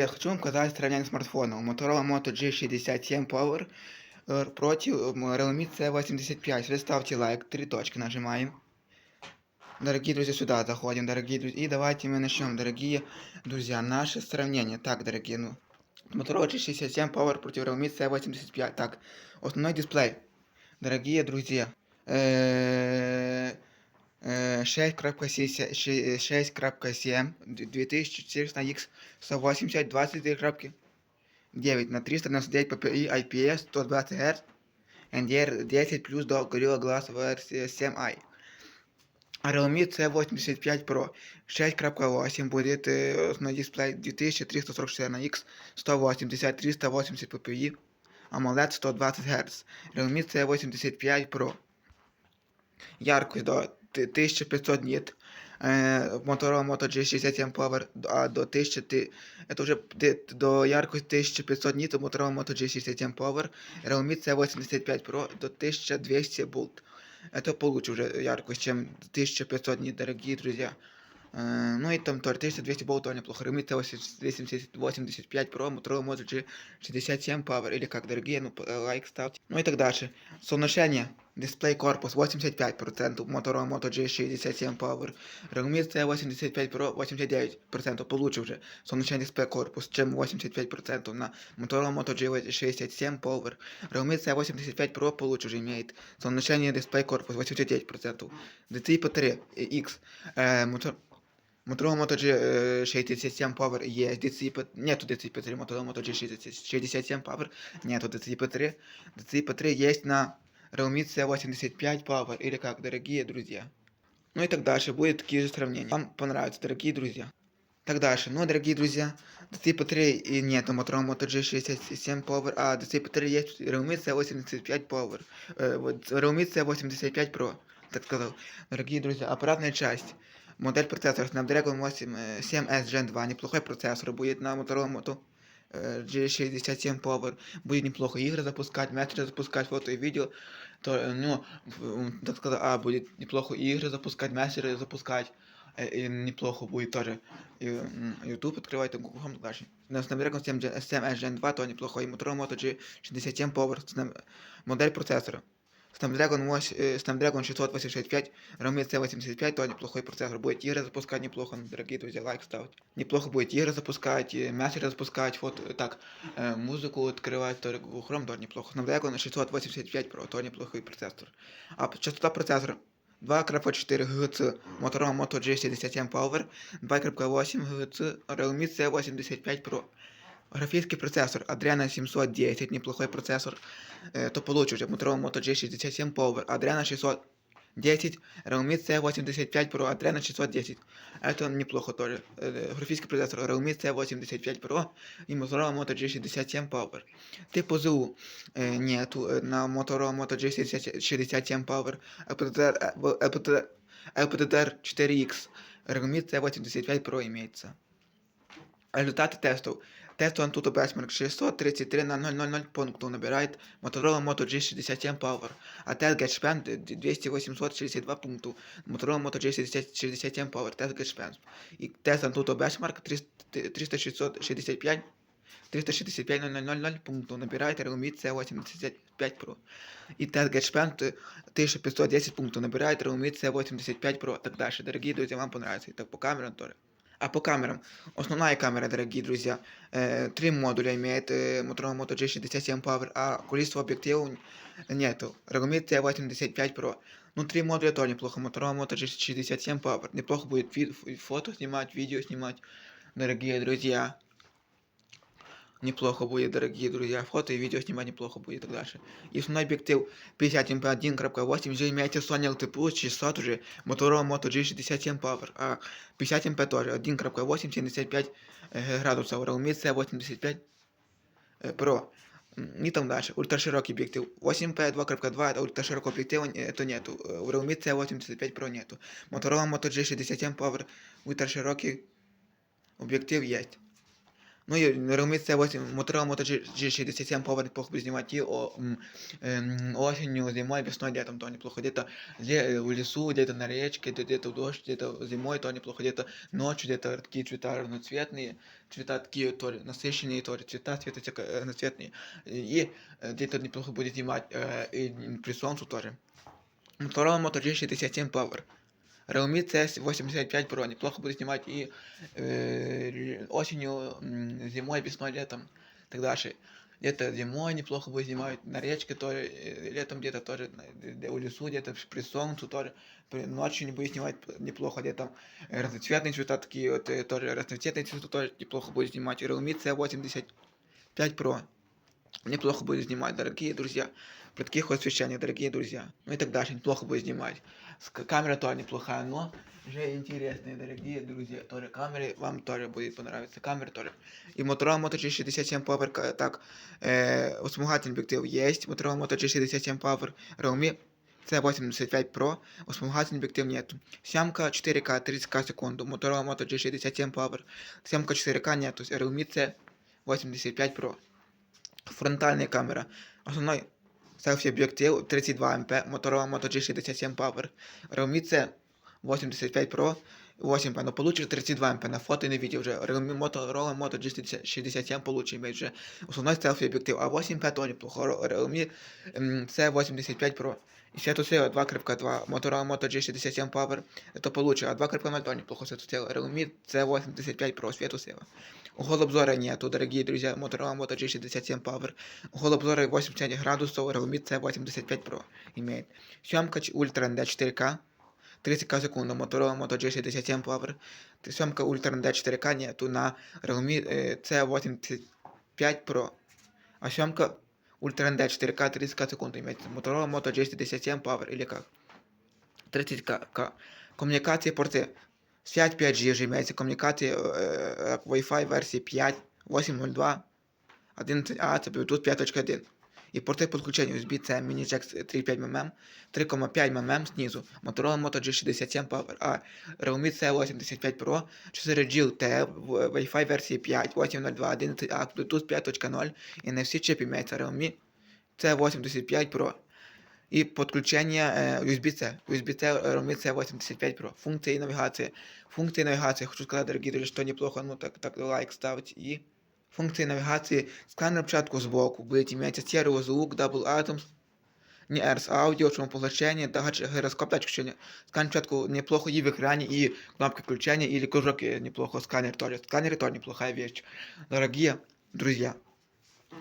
Я хочу вам показать сравнение смартфонов. Motorola Moto G67 Power э, против м, Realme C85. Представьте лайк, три точки нажимаем. Дорогие друзья, сюда заходим, дорогие друзья. И давайте мы начнем, дорогие друзья, наше сравнение. Так, дорогие, ну, Motorola G67 Power против Realme C85. Так, основной дисплей. Дорогие друзья, э, э, 6.7 ши- 6.7 2400 X 180 23.9 на 399 ppi IPS 120 Hz NDR 10 плюс до Gorilla Glass версія 7i. А Realme C85 Pro 6.8 будет э, основной дисплей 2344 на X 180 380 ppi AMOLED 120 Hz. Realme C85 Pro. Яркость до 1500 нит. Э, Motorola Moto G67 Power а до 1000 ти- это уже ди- до яркости 1500 нит у Motorola Moto G67 Power. Realme C85 Pro до 1200 вольт. Это получше уже яркость, чем 1500 нит, дорогие друзья. Э, Ну и там тоже 1200 вольт тоже неплохо. Realme C85 Pro, Motorola Moto G67 Power. Или как, дорогие, ну п- лайк ставьте. Ну и так дальше. Соотношение. Дисплей корпус 85%, Motorola Moto G67 Power, Realme C85 Pro 89%, получше вже соотношение дисплей корпус, чем 85% на Motorola Moto G67 Power, Realme C85 Pro получше уже имеет соотношение дисплей корпус 89%, DCI P3 X, э, Motor- Motorola Moto G67 Power есть, DCI P... нету DCI P3, Motorola Moto G67 Power, нету DCI P3, DCI P3 есть на Realme C85 Power или как, дорогие друзья. Ну и так дальше, будет такие же сравнения. Вам понравится, дорогие друзья. Так дальше, ну, дорогие друзья, DCP3 и нет у Motorola Moto G67 Power, а DCP3 есть Realme C85 Power, э, вот, Realme C85 Pro, так сказал. Дорогие друзья, аппаратная часть. Модель процессора Snapdragon 8 э, 7S Gen 2, неплохой процессор будет на Motorola Moto э, G67 Power. Будет неплохо игры запускать, месседжи запускать, фото и видео. То, э, ну, в- так сказать, а, будет неплохо игры запускать, месседжи запускать. э, И неплохо будет тоже и, м, YouTube открывать, там, Google Home и так дальше. На Snapdragon 7 Gen, 7S Gen 2 то неплохо. И Motorola Moto G67 Power, Snap- модель процессора. Snapdragon, 8, э, Snapdragon 685, Realme C85, то неплохой процессор. Будет игры запускать неплохо, ну, дорогие друзья, лайк ставьте. Неплохо будет игры запускать, э, месседжи запускать, фото, э, так, э, музыку открывать, тоже Google Chrome тоже неплохо. Snapdragon 685 Pro, то неплохой процессор. А частота процессора 2.4 ГГц Motorola Moto G67 Power, 2.8 ГГц Realme C85 Pro. Графический процессор Adreno 710, неплохой процессор. Э, то получше уже Motorola Moto G67 Power, Adreno 610, Realme C85 Pro, Adreno 610. Это неплохо тоже. Э, графический процессор Realme C85 Pro и Motorola Moto G67 Power. Типу ЗУ э, нету э, на Motorola Moto G67 Power, LPDDR, э, в- LPDDR, LPDDR 4X, Realme C85 Pro имеется. Результаты тестов. Тест Antutu Benchmark 633 на 000 пункту набирает Motorola Moto G67 Power, а тест GetSpam 200 862 пункту Motorola Moto G67 Power, тест GetSpam. И тест Antutu Benchmark 300 365 365 000 пункту набирает Realme C85 Pro. И тест GetSpam 1510 пунктов набирает Realme C85 Pro. Так дальше. Дорогие друзья, вам понравится. И так по камерам тоже. А по камерам. Основная камера, дорогие друзья. Э, три модуля имеет э, Motorola Moto G67 Power, а количество объективов нету. Realme C85 Pro. Ну, три модуля тоже неплохо. Motorola Moto G67 Power. Неплохо будет ви- ф- фото снимать, видео снимать. Дорогие друзья. Неплохо будет, дорогие друзья. Фото и видео снимать неплохо будет и так дальше. И основной объектив 50 mp 1.8 уже имеете Sony LT Plus 600 уже. Motorola Moto G67 Power. А 50 mp тоже 1.8 75 э, градусов. Realme C85 э, Pro. М, И там дальше. Ультраширокий объектив. 8P 2.2 это ультраширокого объектива э, это нету. Э, В Realme C85 Pro нету. Motorola Moto G67 Power ультраширокий объектив есть. Ну и Realme C8, Motorola Moto G- G67 Power неплохо будет снимать и о, м, эм, осенью, зимой, весной, летом то неплохо. Где-то ле- в лесу, где-то на речке, где- где-то в дождь, где-то зимой то неплохо. Где-то ночью, где-то такие цвета разноцветные, цвета такие тоже насыщенные, тоже цвета, цвета всяко- э, разноцветные. И э, где-то неплохо будет снимать э, и при солнцу тоже. Motorola Moto G67 Power. Realme C85 Pro неплохо будет снимать и э, осенью, м, зимой, весной, летом, так дальше. Где-то зимой неплохо будет снимать, на речке тоже, э, летом где-то тоже, на- где- у лесу где-то при солнцу тоже, при- ночью не будет снимать неплохо, где-то э, разноцветные цвета такие, вот, э, тоже разноцветные цвета тоже неплохо будет снимать. И Realme C85 Pro неплохо будет снимать, дорогие друзья. При таких освещениях, дорогие друзья. Ну и так дальше, неплохо будет снимать. С- Камера тоже неплохая, но уже интересные, дорогие друзья. Тоже камеры вам тоже будет понравиться. Камера тоже. И Motorola Moto G67 Power, ка- так, э, вспомогательный объектив есть. Motorola Moto G67 Power, Realme C85 Pro, вспомогательный объектив нету. Съемка 4К 30К в секунду. Motorola Moto G67 Power, съемка 4К нету. Realme C85 Pro. Фронтальная камера. Основной селфі-об'єктив 32 МП, Motorola Moto G67 Power. Realme C 85 Pro 8 МП, но получишь 32 МП на фото и на видео уже. Realme Motorola Moto G67 получше иметь же основной селфі-об'єктив, а 8 МП то неплохо. Realme м, C 85 Pro. И светосила 2.2, Motorola Moto G67 Power, это получше, а 2.0 то неплохо светосила. Realme C85 Pro, светосила. Угол обзора нету, дорогие друзья, Motorola Moto G67 Power. Угол обзора 80 градусов, Realme C85 Pro имеет. Съемка ч- Ultra HD 4К, 30 к в секунду, Motorola Moto G67 Power. Съемка Ultra HD 4К нету на Realme э, C85 Pro. А съемка Ultra HD 4К 30 к в секунду имеется. Motorola Moto G67 Power или как? 30 к. к. Коммуникации порты. Связь 5G же имеется. Коммуникации э, э, Wi-Fi версии 5, 802, 11А, це Bluetooth 5.1. І порти підключення USB-C, mini-jack 3,5 мм, 3,5 мм знизу, Motorola Moto G67 Power, а Realme C85 Pro, 4G LTE, Wi-Fi версії 5, 802, 11А, Bluetooth 5.0, і на всі чипи имеется Realme C85 Pro. І підключення е, USB-C, USB-C Realme C85 Pro, функції навігації, функції навігації, хочу сказати, дорогі друзі, що неплохо, ну так, так лайк ставить, і функции навигации, сканер початку сбоку, будет иметь стереозвук, Double Atoms, не RS аудио, шумопоглощение, также гироскоп датчик включения. Сканер початку неплохо и в экране, и кнопка включения, или кружок э, неплохо, сканер тоже. Сканер тоже неплохая вещь. Дорогие друзья,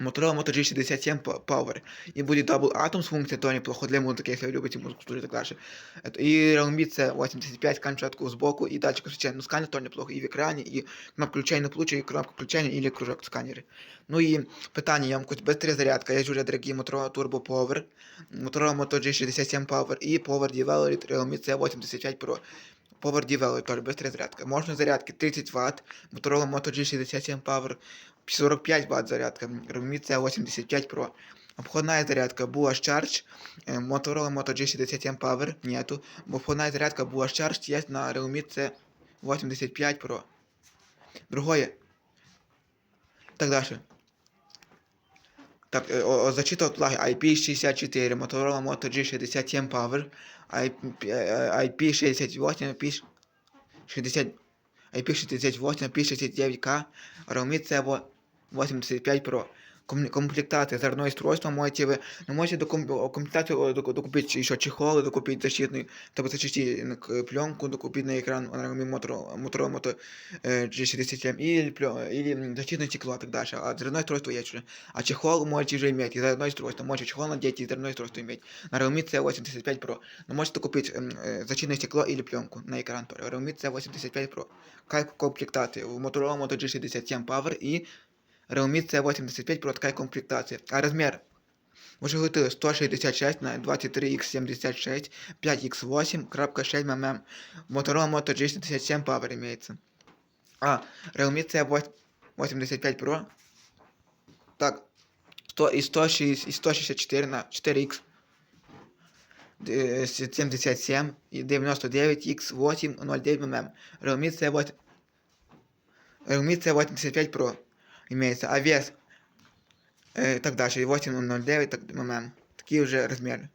Motorola Moto G67 P- Power. И будет Double Atoms функция, то неплохо для музыки, если вы любите музыку слушать и так дальше. Это И Realme C85, сканер початку сбоку, и датчик освещения. Ну, сканер тоже неплохо, и в экране, и кнопка включения на получше, и кнопка включения, или кружок в сканере. Ну и питание емкость, быстрая зарядка. Есть уже дорогие Motorola Turbo Power, Motorola Moto G67 Power и Power Developer Realme C85 Pro. Power Developer, тоже быстрая зарядка. Можно зарядки 30 Вт, Motorola Moto G67 Power, 45 Вт зарядка, Realme C85 Pro. Обходная зарядка Bush Charge, э, Motorola Moto G67 Power нету. Обходная зарядка Bush Charge есть на Realme C85 Pro. Другое. Так дальше. Так, э, о- о, зачитывал флаги IP64, Motorola Moto G67 Power, IP, э, IP68, IP60, IP68, IP69K, Realme C85 Pro Ком- Комплектация зарядное устройство можете вы, но можете до ком- о, комплектацию о, доку- докупить еще чехол, докупить защитный, чтобы защитить н- к- пленку, докупить на экран Realme Motorola, Motorola Moto э, G67 или, плё- или м, защитное стекло и так дальше. А зарядное устройство есть уже. А чехол можете уже иметь, и зарядное устройство. Можете чехол надеть и зарядное устройство иметь. На Realme C85 Pro. Но можете купить м, э, защитное стекло или пленку на экран. тоже. Realme C85 Pro. Как комплектация? В Motorola Moto G67 Power и Realme C85 Pro такая комплектация. А размер? Уже готовы 166 на 23x76, 5x8.6 мм. Motorola Moto G67 Power имеется. А, Realme C85 Pro. Так, 100 и 106, и 164 на 4x. э, 77 и 99 x 8 09 мм. Realme C8 Realme C85 Pro. Имеется, а вес э, так дальше, 809, так, мм. Такие уже размеры.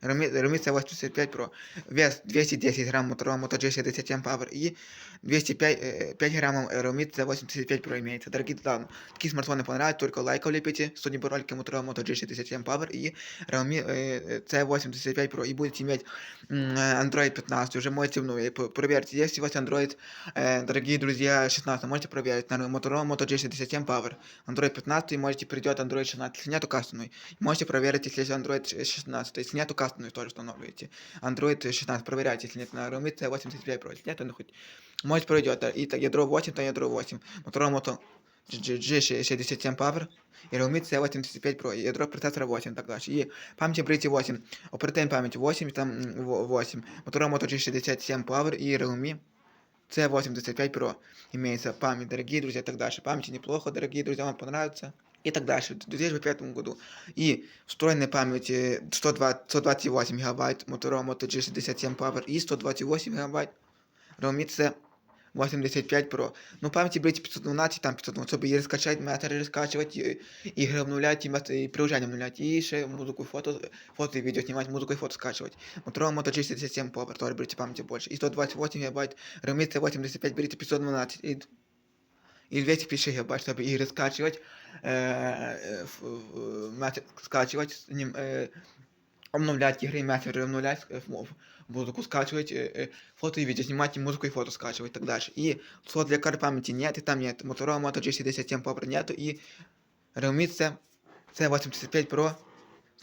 Realme C85 Pro. Вес 210 грамм Motorola Moto G67 Power и 205 э, 5 граммов Realme C85 Pro имеется. Дорогие да, такие смартфоны понравятся, только лайков лепите. Судя по ролике Motorola Moto G67 Power и Realme э, C85 Pro. И будете иметь м, э, Android 15. Уже можете, ну, и п- проверьте, если у вас Android, э, дорогие друзья, 16, можете проверить на Motorola Moto G67 Power. Android 15, и можете придет Android 16. Если нету кастомный, можете проверить, если есть Android 16. Если нету кастомный, тоже устанавливаете. Android 16 проверяйте, если нет на Realme C85 Pro. Если нет, то ну, хоть может пройдет. И так ядро 8, то ядро 8. Motorola Moto G67 Power и Realme C85 Pro. Ядро процессора 8 так дальше. И памяти брите 8. Оперативной памяти 8, там 8. Motorola Moto G67 Power и Realme C85 Pro. Имеется память, дорогие друзья, и так дальше. Памяти неплохо, дорогие друзья, вам понравится. И так дальше, в 2005 году. И встроенной памяти 120, 128 гигабайт Motorola Moto G67 Power и 128 гигабайт Realme C 85 Pro. Ну, памяти брать 512, там 512, щоб її розкачати, метри розкачувати, і- ігри обновляти, і, мет- і приложення обновляти, і ще музику, фото, фото і відео знімати, музику і фото скачувати. Motorola Moto G67 Power, тоже берите памяти больше. И 128 гигабайт, Realme C85 берите 512, и, и 256 гигабайт, чтобы игры скачивать, э, э, ф- в- метр скачивать, с ним, э, обновлять игры, метры обновлять, э, в- в- музыку скачивать, э, э, фото и видео снимать, и музыку и фото скачивать и так дальше. И слот для карт памяти нет, и там нет. Motorola Moto G67 Power нету, и Realme C, C85 Pro,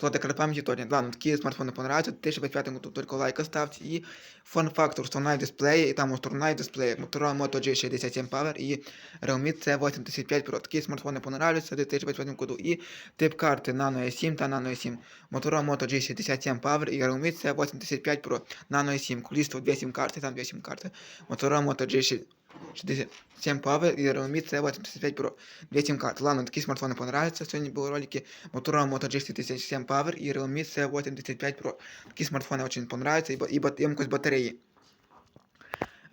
слот для карт памяти тоже нет. Ладно, такие смартфоны понравятся, в 2025 году только лайк оставьте. И фон-фактор, установленный дисплей, и там установленный дисплей Motorola Moto G67 Power и Realme C85 Pro. Такие смартфоны понравятся в 2025 году. И тип карты Nano S7 та Nano S7. Motorola Moto G67 Power и Realme C85 Pro. Nano S7. Количество 2 сим карты, там 2 сим карты. Motorola Moto G67 Power и Realme C85 Pro. 2 сим карты. Ладно, такие смартфоны понравятся. Сегодня были ролики Motorola Moto G67 Power и Realme C85 Pro. Такие смартфоны очень понравятся. И, ба- и бат- емкость батареи.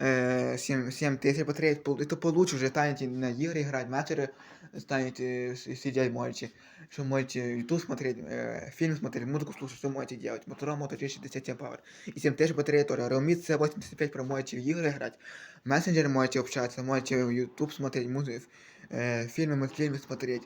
Э, 7, 7 тысяч батареи, пол- это получше уже станете на игры играть, матчеры станете с- сидеть можете, что можете YouTube смотреть, э, фильм смотреть, музыку слушать, что можете делать. Motorola Moto G67 Power. И 7 тысяч батареи тоже. Realme C85 Pro можете в игры играть, мессенджеры можете общаться, можете в YouTube смотреть, музыку, э, фильмы, мультфильмы смотреть.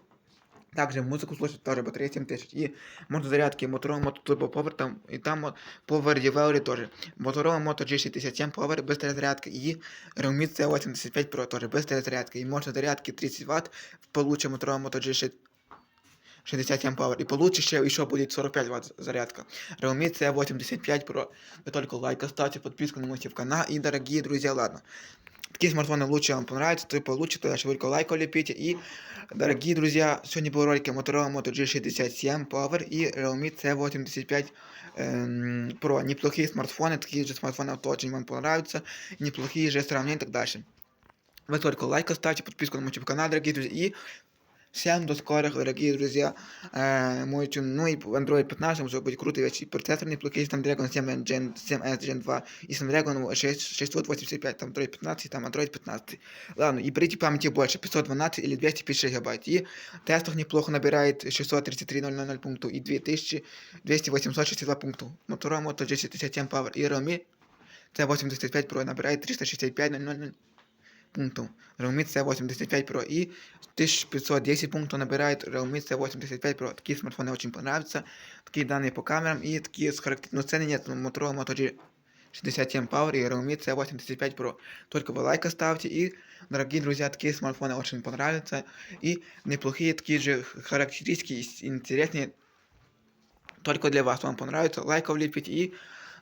Также музыку слушать тоже батарея 7 тысяч. И можно зарядки Motorola Moto Turbo Power там, и там вот Power Developer тоже. Motorola Moto G67 Power быстрая зарядка и Realme C85 Pro тоже быстрая зарядка. И можно зарядки 30 Вт получше Motorola Moto G67 Power. И получше еще, еще будет 45 Вт зарядка. Realme C85 Pro. Вы только лайк оставьте, подписку на мой канал. И дорогие друзья, ладно. Такие смартфоны лучше вам понравятся, то получше, то только лайк лепите. И, дорогие друзья, сегодня был ролик Motorola Moto G67 Power и Realme C85 эм, Pro. Неплохие смартфоны, такие же смартфоны вот очень вам понравятся. Неплохие же сравнения и так дальше. Вы только лайк ставьте, подписку на мой YouTube канал, дорогие друзья. И всем до скорых, дорогие друзья. Э, мой тюн- ну и Android 15 уже будет круто, ведь и процессор неплохой, Snapdragon 7 Gen, 7S Gen 2 и Snapdragon 6, 685, там Android 15, там Android 15. Ладно, и берите памяти больше, 512 или 256 гигабайт. И тестах неплохо набирает 633.000 пунктов и 2262 пунктов. Motorola Moto G67 Power и Realme C85 Pro набирает 365.000 пунктов. Realme C85 Pro и 1510 пунктов набирает Realme C85 Pro. Такие смартфоны очень понравятся. Такие данные по камерам и такие с характер... Но цены нет. Motorola Moto G67 Power и Realme C85 Pro. Только вы лайк ставьте и, дорогие друзья, такие смартфоны очень понравятся. И неплохие такие же характеристики и интересные. Только для вас вам понравится. Лайков лепить и,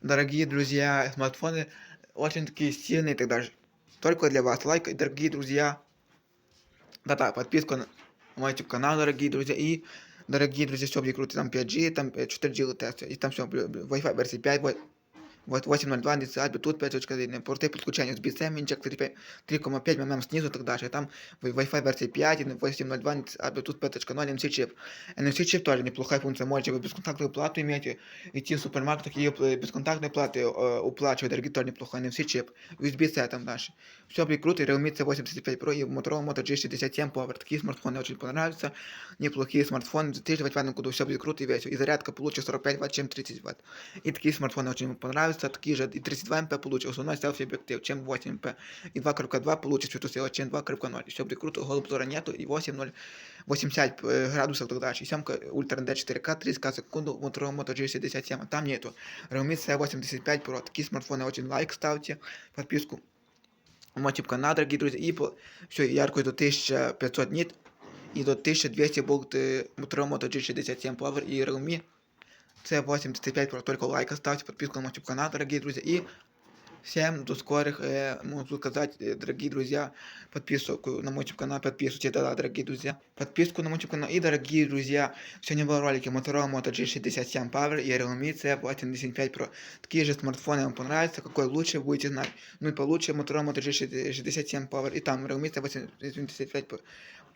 дорогие друзья, смартфоны очень такие сильные и так далее. Только для вас лайк, дорогие друзья. Да-да, подписку на мой YouTube канал, дорогие друзья. И, дорогие друзья, все будет круто. Там 5G, там э, 4G тесты. И там все, Wi-Fi версии 5, Вот 802 DCI, Bluetooth 5.1, порты подключения с BCM, инжектор 3,5 мм снизу и так дальше. Там Wi- Wi-Fi версии 5, и 802 DCI, Bluetooth 5.0, NFC чип. NFC чип тоже неплохая функция, можете вы бесконтактную плату иметь, идти в супермаркет, и э, бесконтактные платы э, уплачивать, дорогие тоже неплохой NFC чип. USB-C там дальше. Все будет круто, и Realme C85 Pro и Motorola Moto G67 Power. Такие смартфоны очень понравятся. Неплохие смартфоны, 2009 в этом году все будет круто и весело. И зарядка получше 45 Вт, чем 30 Вт. И такие смартфоны очень понравятся. Такие же и 32 МП получше, основной селфи объектив, чем 8 МП. И 2.2 получше светосила, чем 2.0. И все будет круто, голубзора нету, и 8.0, 80 э, градусов и так дальше. И семка Ультра HD 4К, 30 секунду, Motorola Moto G67, а там нету. Realme C85 Pro. Такие смартфоны очень лайк ставьте, подписку мой YouTube канал, дорогие друзья. И все, яркость до 1500 нит и до 1200 будет э, Motorola Moto G67 Power и Realme C85 Pro. Только лайк ставьте, подписку на мой YouTube канал, дорогие друзья. И всем до скорых, э, могу сказать, э, дорогие друзья, подписку на мой YouTube канал, подписывайтесь, да, дорогие друзья. Подписку на мой YouTube канал. И, дорогие друзья, сегодня был ролики Motorola Moto G67 Power и Realme C85 Pro. Такие же смартфоны вам понравятся, какой лучше будете знать. Ну и получше Motorola Moto G67 Power и там Realme C85 Pro.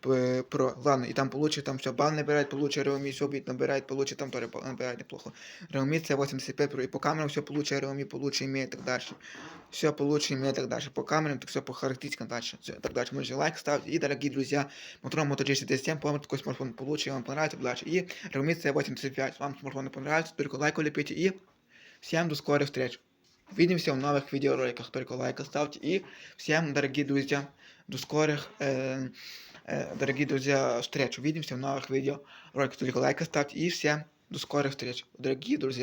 П- Про, ладно, и там получше, там все, бал набирает, получше Realme, все будет набирает, получше, там тоже бал набирает неплохо. Realme C85 Pro, и по камерам все получше, Realme получше имеет и так дальше. Все получше имеет и так дальше. По камерам, так все по характеристикам дальше. Все, так дальше. Можете лайк ставить. И, дорогие друзья, Motorola Moto G67, по такой смартфон получше, вам понравится, дальше. И Realme C85, вам смартфон понравится, только лайк лепите. И всем до скорых встреч. Увидимся в новых видеороликах, только лайк ставьте. И всем, дорогие друзья, до скорых, э, э, дорогие друзья, встреч. Увидимся в новых видеороликах, только лайк ставьте. И всем до скорых встреч, дорогие друзья.